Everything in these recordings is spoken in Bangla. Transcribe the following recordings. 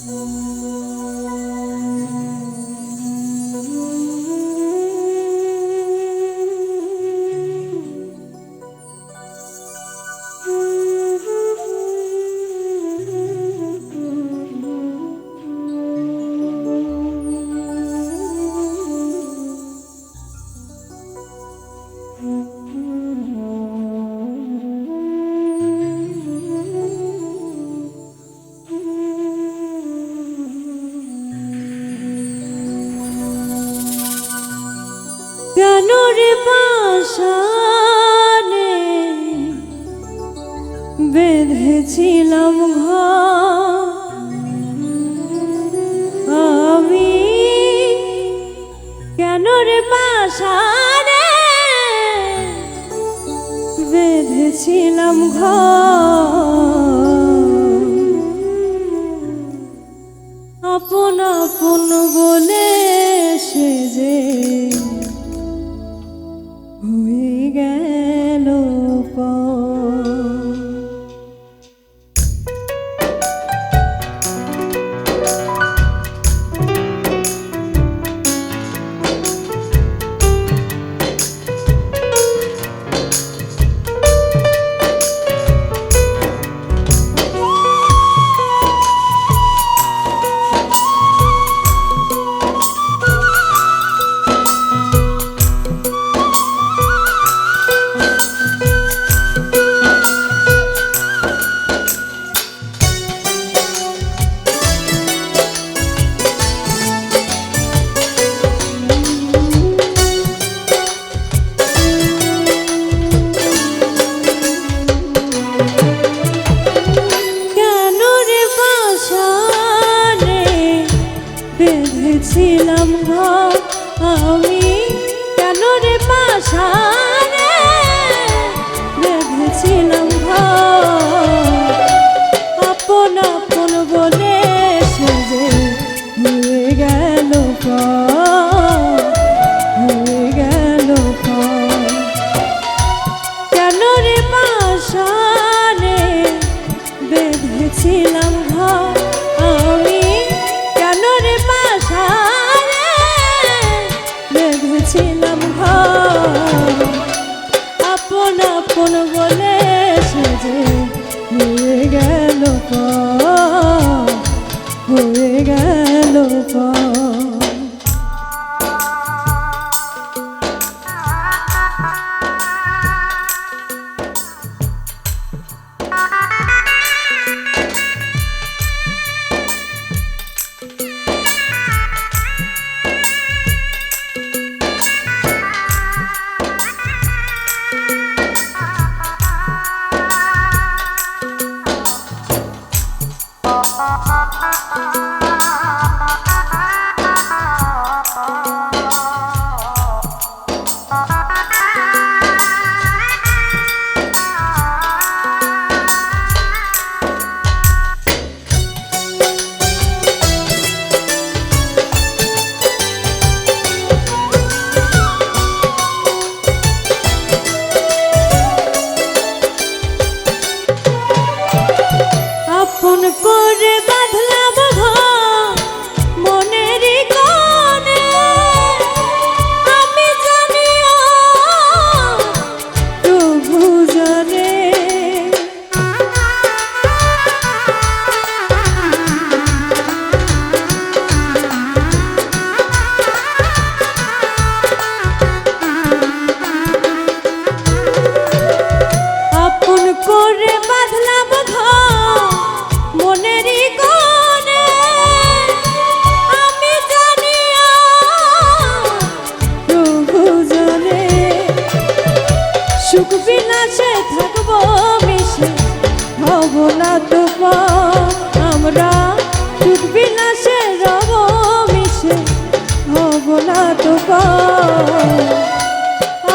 কেন পাশানে বেঁধেছিলাম আমি কেন রে পাশানে বেঁধেছিলাম ঘর? আপন আপন বলে সে যে ঘর আমি কেন রে পাশানে বেঁধেছিলাম ঘর আপন আপন বলে সে যে হয়ে গেল হয়ে গেল।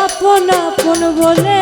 আপন আপন বলে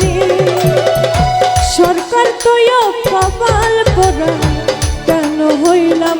মরি সরকার তো কপাল পরা কেন হইলাম